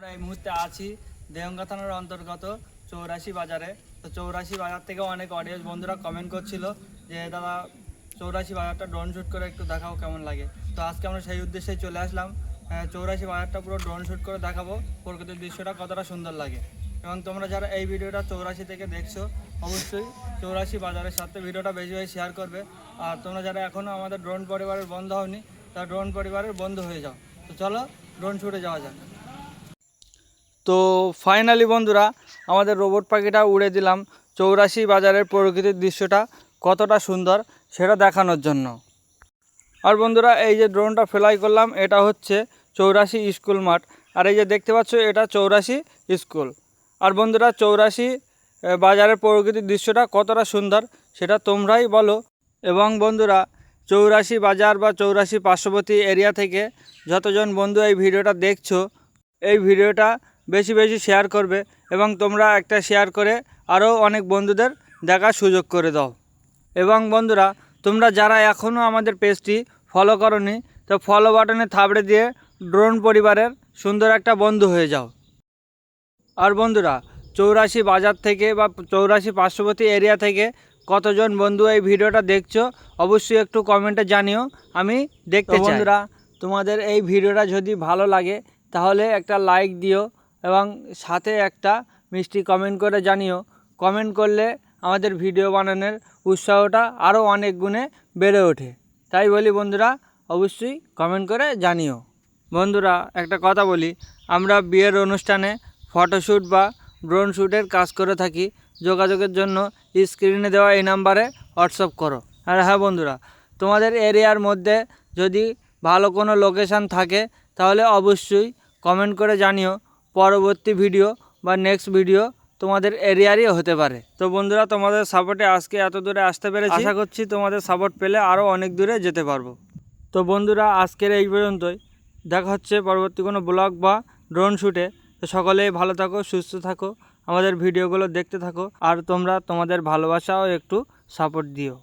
আমরা এই মুহূর্তে আছি দেহঙ্গা থানার অন্তর্গত চৌরাশি বাজারে। তো চৌরাশি বাজার থেকে অনেক অডিয়েন্স বন্ধুরা কমেন্ট করছিল যে দাদা চৌরাশি বাজারটা ড্রোন শ্যুট করে একটু দেখাও কেমন লাগে? তো আজকে আমরা সেই উদ্দেশ্যে চলে আসলাম। আহ, চৌরাশি বাজারটা পুরো ড্রোন শ্যুট করে দেখাবো। প্রকৃতির দৃশ্যটা কতটা সুন্দর লাগে। এবং তোমরা যারা এই ভিডিওটা চৌরাশি থেকে দেখছ অবশ্যই চৌরাশি বাজারের সাথে ভিডিওটা বেশি বেশি শেয়ার করবে। আর তোমরা যারা এখনও আমাদের ড্রোন পরিবারের বন্ধ হওনি তা ড্রোন পরিবারের বন্ধ হয়ে যাও। তো চলো ড্রোন শ্যুটে যাওয়া যাক। তো ফাইনালি বন্ধুরা, আমাদের রোবট পাখিটা উড়ে দিলাম। চৌরাশি বাজারের প্রকৃতির দৃশ্যটা কতটা সুন্দর সেটা দেখানোর জন্য। আর বন্ধুরা, এই যে ড্রোনটা ফ্লাই করলাম, এটা হচ্ছে চৌরাশি স্কুল মাঠ। আর এই যে দেখতে পাচ্ছ, এটা চৌরাশি স্কুল আর বন্ধুরা, চৌরাশি বাজারের প্রকৃতির দৃশ্যটা কতটা সুন্দর সেটা তোমরাই বলো। এবং বন্ধুরা, চৌরাশি বাজার বা চৌরাশি পার্শ্ববর্তী এরিয়া থেকে যতজন বন্ধু এই ভিডিওটা দেখছ, এই ভিডিওটা বেশি বেশি শেয়ার করবে এবং তোমরা একটা শেয়ার করে আরও অনেক বন্ধুদের দেখার সুযোগ করে দাও। এবং বন্ধুরা তোমরা যারা এখনও আমাদের পেজটি ফলো করনি তো ফলো বাটনে থাবড়ে দিয়ে ড্রোন পরিবারের সুন্দর একটা বন্ধু হয়ে যাও। আর বন্ধুরা চৌরাশি বাজার থেকে বা চৌরাশি পার্শ্ববর্তী এরিয়া থেকে কতজন বন্ধু এই ভিডিওটা দেখছ অবশ্যই একটু কমেন্টে জানিও আমি দেখতে বন্ধুরা তোমাদের এই ভিডিওটা যদি ভালো লাগে তাহলে একটা লাইক দিও এবং সাথে একটা মিষ্টি কমেন্ট করে জানিও। কমেন্ট করলে আমাদের ভিডিও বানানোর উৎসাহটা আরও অনেক গুণে বেড়ে ওঠে। তাই বলি বন্ধুরা, অবশ্যই কমেন্ট করে জানিও। বন্ধুরা, একটা কথা বলি, আমরা বিয়ের অনুষ্ঠানে ফটোশ্যুট বা ড্রোন শ্যুটের কাজ করে থাকি। যোগাযোগের জন্য স্ক্রিনে দেওয়া এই নাম্বারে হোয়াটসঅ্যাপ করো। আর হ্যাঁ বন্ধুরা, তোমাদের এরিয়ার মধ্যে যদি ভালো কোনো লোকেশান থাকে, তাহলে অবশ্যই কমেন্ট করে জানিও। পরবর্তী ভিডিও বা নেক্সট ভিডিও তোমাদের এরিয়ারই হতে পারে। তো বন্ধুরা, তোমাদের সাপোর্টে আজকে এত দূরে আসতে পেরেছি। আশা করছি তোমাদের সাপোর্ট পেলে আরও অনেক দূরে যেতে পারব। তো বন্ধুরা, আজকের এই পর্যন্তই। দেখা হচ্ছে পরবর্তী কোনো ব্লগ বা ড্রোন শ্যুটে তো সকলেই ভালো থাকো, সুস্থ থাকো, আমাদের ভিডিওগুলো দেখতে থাকো। আর তোমরা তোমাদের ভালোবাসাও একটু সাপোর্ট দিও।